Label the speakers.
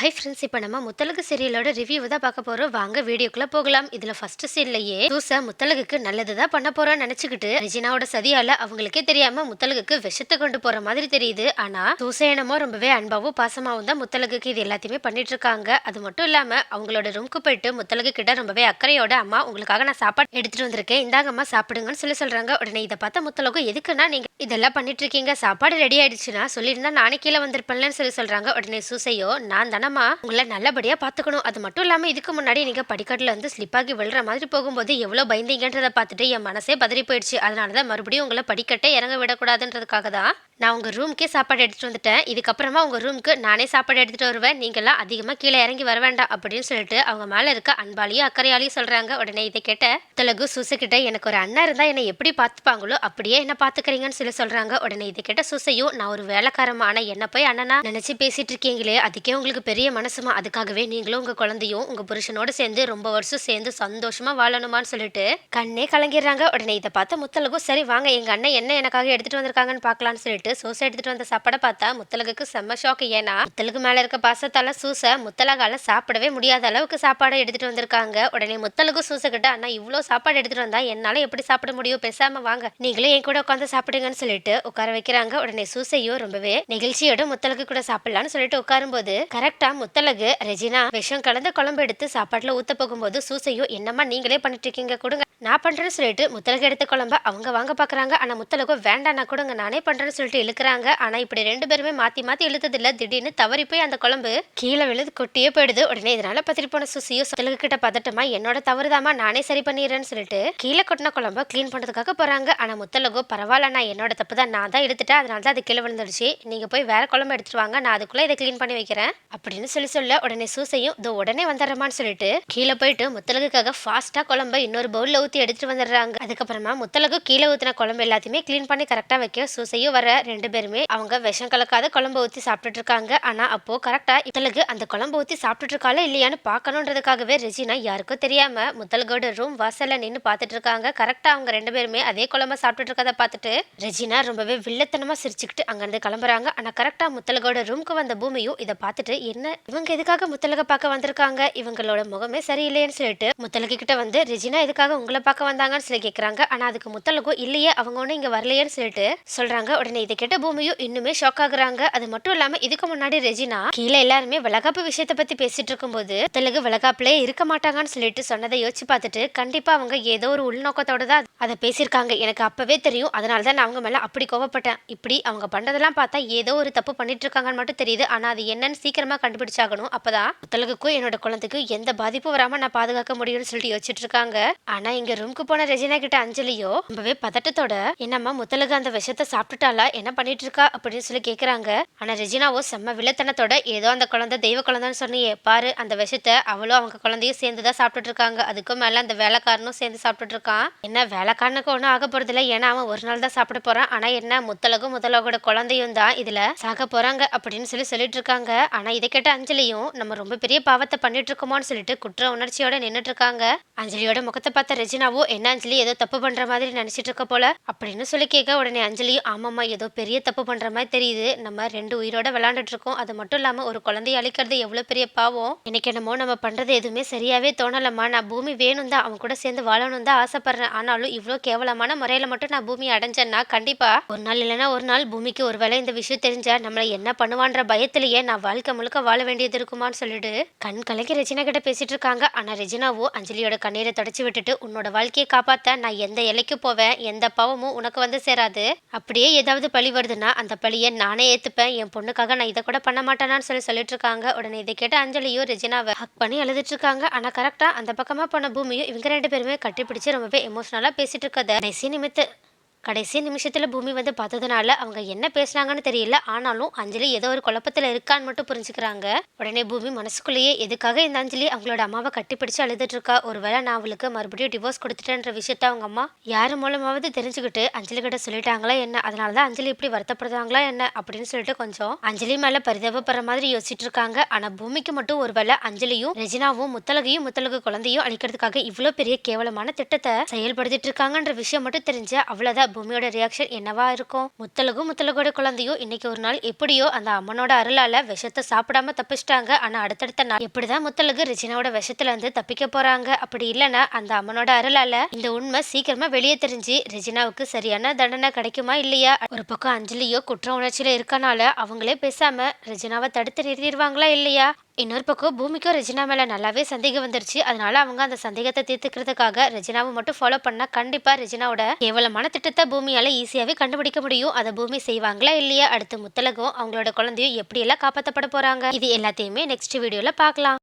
Speaker 1: Hi friends இப்போ நம்ம Muthazhagu சீரியலோட review தான் பார்க்க போகிறோம் வாங்க வீடியோக்குள்ள போகலாம். இதில் ஃபர்ஸ்ட் சீன்லயே தூசா முத்தலகுக்கு நல்லது தான் பண்ண போகிறான்னு நினச்சிக்கிட்டு ரெஜினாவோட சதியால் அவங்களுக்கே தெரியாம முத்தலகுக்கு விஷத்தை கொண்டு போகிற மாதிரி தெரியுது. ஆனால் தூசா என்னமோ ரொம்பவே அன்பாவும் பாசமாகவும் தான் முத்தலகுக்கு இது எல்லாத்தையுமே பண்ணிட்டு இருக்காங்க. அது மட்டும் இல்லாமல் அவங்களோட ரூம்க்கு போயிட்டு முத்தலகு கிட்ட ரொம்பவே அக்கறையோட அம்மா உங்களுக்காக நான் சாப்பாடு எடுத்துட்டு வந்திருக்கேன். இந்தாங்கம்மா சாப்பிடுங்கன்னு சொல்லி சொல்கிறாங்க உடனே இதை பார்த்தா முத்தலகு எதுக்குன்னா நீங்கள் இதெல்லாம் பண்ணிட்டு இருக்கீங்க? சாப்பாடு ரெடி ஆயிடுச்சுன்னா சொல்லியிருந்தா நானே கீழே வந்திருப்பேன்லன்னு சொல்லி சொல்கிறாங்க உடனே சூசையோ நான் தானே தானம்மா உங்களை நல்லபடியா பாத்துக்கணும் அது மட்டும் இல்லாம இதுக்கு முன்னாடி நீங்க படிக்கட்டுல வந்து ஸ்லிப் ஆகி விழுற மாதிரி போகும்போது எவ்வளவு பயந்தீங்கன்றதை பார்த்துட்டு என் மனசே பதறி போயிடுச்சு. அதனாலதான் மறுபடியும் உங்களை படிக்கட்டே இறங்க விடக்கூடாதுன்றதுக்காக தான் நான் உங்கள் ரூமுக்கே சாப்பாடு எடுத்துகிட்டு வந்துட்டேன். இதுக்கப்புறமா உங்கள் ரூமுக்கு நானே சாப்பாடு எடுத்துகிட்டு வருவேன். நீங்களாம் அதிகமாக கீழே இறங்கி வர வேண்டாம் அப்படின்னு சொல்லிட்டு அவங்க மேலே இருக்க அன்பாலையும் அக்கறையாலையும் சொல்கிறாங்க உடனே இதை கேட்ட தெலுங்கு சூசை எனக்கு ஒரு அண்ணன் இருந்தால் என்னை எப்படி பார்த்துப்பாங்களோ அப்படியே என்ன பார்த்துக்கிறீங்கன்னு சொல்லி சொல்கிறாங்க உடனே இதை கேட்ட சூசையும் நான் ஒரு வேலைக்காரமான ஆனா என்ன போய் அண்ணனா நினச்சி பேசிட்டு இருக்கீங்களே அதுக்கே உங்களுக்கு பெரிய மனசுமா? அதுக்காகவே நீங்களும் உங்கள் குழந்தையும் உங்கள் புருஷனோட சேர்ந்து ரொம்ப வருஷம் சேர்ந்து சந்தோஷமாக வாழணுமான்னு சொல்லிட்டு கண்ணே கலங்கிடுறாங்க. உடனே இதை பார்த்த முத்தலகும் சரி வாங்க எங்கள் அண்ணன் என்ன எனக்காக எடுத்துகிட்டு வந்திருக்காங்கன்னு பார்க்கலான்னு சொல்லிட்டு சூசை எடுத்துட்டு வந்த சாப்பாடை பார்த்தா முத்தலகுக்கு செம்ம ஷாக் ஏன்னா முத்தலகு மேல இருக்க பாசத்தால சூசை முத்தலகால சாப்பிடவே முடியாத அளவுக்கு சாப்பாடை எடுத்துட்டு வந்திருக்காங்க. உடனே முத்தலகு சூசை கிட்ட அண்ணா இவ்வளோ சாப்பாடு எடுத்துட்டு வந்தா என்னால எப்படி சாப்பிட முடியும்? பேசாம வாங்க. நீங்களே என் கூட உட்காந்து சாப்பிடுங்கன்னு சொல்லிட்டு உட்கார வைக்கிறாங்க. உடனே சூசையும் ரொம்பவே நெகிழ்ச்சியோட முத்தலகு கூட சாப்பிடலாம்னு சொல்லிட்டு உட்காரும்போது கரெக்டா முத்தலகு ரெஜினா விஷம் கலந்த குழம்பு எடுத்து சாப்பாட்டுல ஊத்த போகும்போது சூசையும் என்னம்மா நீங்களே பண்ணிட்டு இருக்கீங்க கொடுங்க. நான் பண்ணுறேன்னு சொல்லிட்டு முத்தலகு எடுத்த குழம்ப அவங்க வாங்க பார்க்குறாங்க ஆனால் முத்தலகு வேண்டாம் நான் கொடுங்க நானே பண்ணுறேன்னு சொல்லிட்டு இழுக்கிறாங்க. ஆனால் இப்படி ரெண்டு பேருமே மாற்றி மாற்றி இழுத்ததில்ல. திடீர்னு தவறி போய் அந்த குழம்பு கீழே விழுது கொட்டியே போயிடுது. உடனே இதனால பத்திட்டு போன சுசியோ முத்தலகு கிட்ட பதட்டமா என்னோட தவறுதாமா நானே சரி பண்ணிடுறேன்னு சொல்லிட்டு கீழே கொட்டின குழம்ப க்ளீன் பண்ணுறதுக்காக போகிறாங்க ஆனால் முத்தலகு பரவாயில்ல நான் என்னோட தப்பு தான் நான் தான் எடுத்துட்டேன் அதனால தான் அது கீழே விழுந்துடுச்சு. நீங்கள் போய் வேற குழம்பு எடுத்துட்டு வாங்க. நான் அதுக்குள்ளே இதை க்ளீன் பண்ணி வைக்கிறேன். அப்படின்னு சொல்லி சொல்ல உடனே சூசையும் இதோ உடனே வந்துடுறமான்னு சொல்லிட்டு கீழே போயிட்டு முத்தலகுக்காக ஃபாஸ்ட்டாக குழம்ப இன்னொரு பவுலில் ஊத்தி எடுத்துட்டு வந்துடுறாங்க. அதுக்கப்புறமா முத்தலகு கீழே ஊத்தின குழம்பு எல்லாத்தையுமே க்ளீன் பண்ணி கரெக்டா வைக்க சூசையும் வர ரெண்டு பேருமே அவங்க விஷம் கலக்காத குழம்பு ஊத்தி சாப்பிட்டுட்டு இருக்காங்க. ஆனா அப்போ கரெக்டா முத்தலகு அந்த குழம்பு ஊத்தி சாப்பிட்டுட்டு இருக்காளா இல்லையான்னு பார்க்கணுன்றதுக்காகவே ரெஜினா யாருக்கும் தெரியாம முத்தலகோட ரூம் வாசல்ல நின்னு பார்த்துட்டு இருக்காங்க. கரெக்டா அவங்க ரெண்டு பேருமே அதே குழம்ப சாப்பிட்டுட்டு இருக்கதை பார்த்துட்டு ரெஜினா ரொம்பவே வில்லத்தனமா சிரிச்சுக்கிட்டு அங்கிருந்து கிளம்புறாங்க. ஆனா கரெக்டா முத்தலகோட ரூம்க்கு வந்த பூமியும் இதை பார்த்துட்டு என்ன இவங்க எதுக்காக முத்தலக பார்க்க வந்திருக்காங்க? இவங்களோட முகமே சரியில்லைன்னு சொல்லிட்டு முத்தலகு கிட்ட வந்து ரெஜினா எதுக்காக உங்களை பார்க்க வந்தாங்கன்னு சொல்லி கேட்குறாங்க ஆனா அதுக்கு முத்தலகும் இல்லையே அவங்க ஒன்றும் இங்க வரலையேன்னு சொல்லிட்டு சொல்றாங்க. உடனே இதை கேட்ட பூமியும் இன்னுமே ஷாக் ஆகுறாங்க. அது மட்டும் இல்லாமல் இதுக்கு முன்னாடி ரெஜினா கீழே எல்லாருமே வளகாப்பு விஷயத்தை பற்றி பேசிட்டு இருக்கும்போது தெலுங்கு வளகாப்புலே இருக்க மாட்டாங்கன்னு சொல்லிட்டு சொன்னதை யோசிச்சு பார்த்துட்டு கண்டிப்பாக அவங்க ஏதோ ஒரு உள்நோக்கத்தோட தான் அதை பேசியிருக்காங்க. எனக்கு அப்போவே தெரியும். அதனால தான் நான் அவங்க மேல அப்படி கோவப்பட்டேன். இப்படி அவங்க பண்றதெல்லாம் பார்த்தா ஏதோ ஒரு தப்பு பண்ணிட்டு இருக்காங்கன்னு மட்டும் தெரியுது. ஆனால் அது என்னன்னு சீக்கிரமா கண்டுபிடிச்சாகணும். அப்போதான் முத்தலகுக்கும் என்னோட குழந்தைக்கும் எந்த பாதிப்பும் வராமல் நான் பாதுகாக்க முடியும்னு சொல்லிட்டு யோசிச்சுட்டு இருக்காங்க. ஆனா இங்க ரூம்க்கு போன ரெஜினா கிட்ட அஞ்சலியோ? ரொம்பவே பதட்டத்தோட என்னம்மா முத்தலகு அந்த விஷயத்த சாப்பிட்டுட்டாளா? என்ன பண்ணிட்டு இருக்கா அப்படின்னு சொல்லி கேக்குறாங்க. ஆனா ரெஜினாவோ செம்ம வில்லத்தனத்தோட ஏதோ அந்த குழந்தை தெய்வ குழந்தைன்னு சொன்னியே பாரு அந்த விஷயத்த அவளும் அவங்க குழந்தையும் சேர்ந்து தான் சாப்பிட்டுட்டு இருக்காங்க அதுக்கும் மேல அந்த வேலைக்காரனும் சேர்ந்து சாப்பிட்டுட்டு இருக்கான் என்ன வேலைக்காரனுக்கு ஒன்றும் ஆக போறது இல்லை. ஏன்னா அவன் ஒரு நாள் தான் சாப்பிட போறான். ஆனா என்ன முத்தலகும் முத்தலகோட குழந்தையும் தான் இதுல சாக போறாங்க அப்படின்னு சொல்லி சொல்லிட்டு இருக்காங்க. ஆனா இதை கேட்ட அஞ்சலியும் நம்ம ரொம்ப பெரிய பாவத்தை பண்ணிட்டு இருக்கோமோன்னு சொல்லிட்டு குற்ற உணர்ச்சியோட நின்னுட்டு இருக்காங்க. அஞ்சலியோட முகத்தை பார்த்த ரெஜினாவோ என்ன அஞ்சலி? ஏதோ தப்பு பண்ற மாதிரி நினைச்சிட்டு இருக்க போல? அப்படின்னு சொல்லி கேட்க உடனே அஞ்சலியும் ஆமாம்மா ஏதோ பெரிய தப்பு பண்ற மாதிரி தெரியுது. நம்ம ரெண்டு உயிரோட விளாண்டுட்டு இருக்கோம் அது மட்டும் இல்லாம ஒரு குழந்தைய அழிக்கிறது எவ்வளவு பெரிய பாவம். எனக்கு என்னமோ நம்ம பண்றது எதுவுமே சரியாவே தோணலம்மா. நான் பூமி வேணும் தான் அவன் கூட சேர்ந்து வாழணும் தான் ஆசைப்படுறேன். ஆனாலும் இவ்வளோ கேவலமான முறையில மட்டும் நான் பூமி அடைஞ்சேன்னா கண்டிப்பா ஒரு நாள் இல்லைன்னா ஒரு நாள் பூமிக்கு ஒருவேளை இந்த விஷயம் தெரிஞ்சா நம்மள என்ன பண்ணுவான்ற பயத்திலேயே நான் வாழ்க்கை முழுக்க வாழ வேண்டியது இருக்குமான்னு சொல்லிட்டு கண் கலக்கி ரெஜினா கிட்ட பேசிட்டு இருக்காங்க ஆனா ரெஜினாவோ அஞ்சலியோட கண்ணீரை தொடச்சி விட்டுட்டு உன்னோட வாழ்க்கையை காப்பாத்த நான் எந்த எல்லைக்கு போவேன் எந்த பாவமும் உனக்கு வந்து சேராது. அப்படியே ஏதாவது பழி வருதுன்னா அந்த பழியை நானே ஏத்துப்பேன். என் பொண்ணுக்காக நான் இதை கூட பண்ண மாட்டேனான்னு சொல்லி சொல்லிட்டு இருக்காங்க உடனே இதை கேட்ட அஞ்சலியும் ரெஜினாவை ஹக் பண்ணி அழுதுட்டு இருக்காங்க ஆனா கரெக்டா அந்த பக்கமா போன பூமியும் இவங்க ரெண்டு பேருமே கட்டிப்பிடிச்சு ரொம்பவே எமோஷனலா பேசிட்டு இருக்கத நெசி நிமித்து கடைசி நிமிஷத்தில் பூமி வந்து பார்த்ததுனால அவங்க என்ன பேசுனாங்கன்னு தெரியல. ஆனாலும் அஞ்சலி ஏதோ ஒரு குழப்பத்தில் இருக்கான்னு மட்டும் புரிஞ்சுக்கிறாங்க. உடனே பூமி மனசுக்குள்ளேயே எதுக்காக இந்த அஞ்சலி அவங்களோட அம்மாவை கட்டிப்பிடிச்சு அழுதுட்டு இருக்கா ஒருவேளை நான் அவளுக்கு மறுபடியும் டிவோர்ஸ் கொடுத்துட்டேன்ற விஷயத்த அவங்க அம்மா யார் மூலமாவது தெரிஞ்சுக்கிட்டு அஞ்சலி கிட்ட சொல்லிட்டாங்களா என்ன? அதனால தான் அஞ்சலி இப்படி வருத்தப்படுறாங்களா என்ன? அப்படின்னு சொல்லிட்டு கொஞ்சம் அஞ்சலி மேல பரிதாபப்படுற மாதிரி யோசிச்சுட்டு இருக்காங்க ஆனா பூமிக்கு மட்டும் ஒருவேளை அஞ்சலியும் ரெஜினாவும் முத்தலகையும் முத்தலகு குழந்தையும் அழிக்கிறதுக்காக இவ்வளோ பெரிய கேவலமான திட்டத்தை செயல்படுத்திட்டு இருக்காங்கன்ற விஷயம் மட்டும் தெரிஞ்ச அவ்வளோதான் பூமியோட ரியாக்ஷன் என்னவா இருக்கும்? முத்தலகும் முத்தலகோட குழந்தையும் இன்னைக்கு ஒரு நாள் எப்படியோ அந்த அம்மனோட அருளால விஷத்தை சாப்பிடாம தப்பிச்சிட்டாங்க. ஆனா அடுத்தடுத்த நாள் எப்படிதான் முத்தலகு ரிஜினாவோட விஷத்துல இருந்து தப்பிக்க போறாங்க? அப்படி இல்லைன்னா அந்த அம்மனோட அருளால இந்த உண்மை சீக்கிரமா வெளியே தெரிஞ்சு ரிஜினாவுக்கு சரியான தண்டனை கிடைக்குமா இல்லையா? ஒரு பக்கம் அஞ்சலியோ குற்ற உணர்ச்சியில இருக்கனால அவங்களே பேசாம ரிஜினாவை தடுத்து நிறுத்திடுவாங்களா இல்லையா? இன்னொரு பக்கம் பூமிக்கும் ரெஜினா மேலே நல்லாவே சந்தேகம் வந்துருச்சு. அதனால அவங்க அந்த சந்தேகத்தை தீர்த்துக்கிறதுக்காக ரெஜினாவை மட்டும் ஃபாலோ பண்ணால் கண்டிப்பாக ரெஜினாவோட கேவலமான திட்டத்தை பூமியால் ஈஸியாகவே கண்டுபிடிக்க முடியும். அதை பூமி செய்வாங்களா இல்லையா? அடுத்து முத்தலகம் அவங்களோட குழந்தையும் எப்படியெல்லாம் காப்பாற்றப்பட போகிறாங்க இது எல்லாத்தையுமே நெக்ஸ்ட் வீடியோவில் பார்க்கலாம்.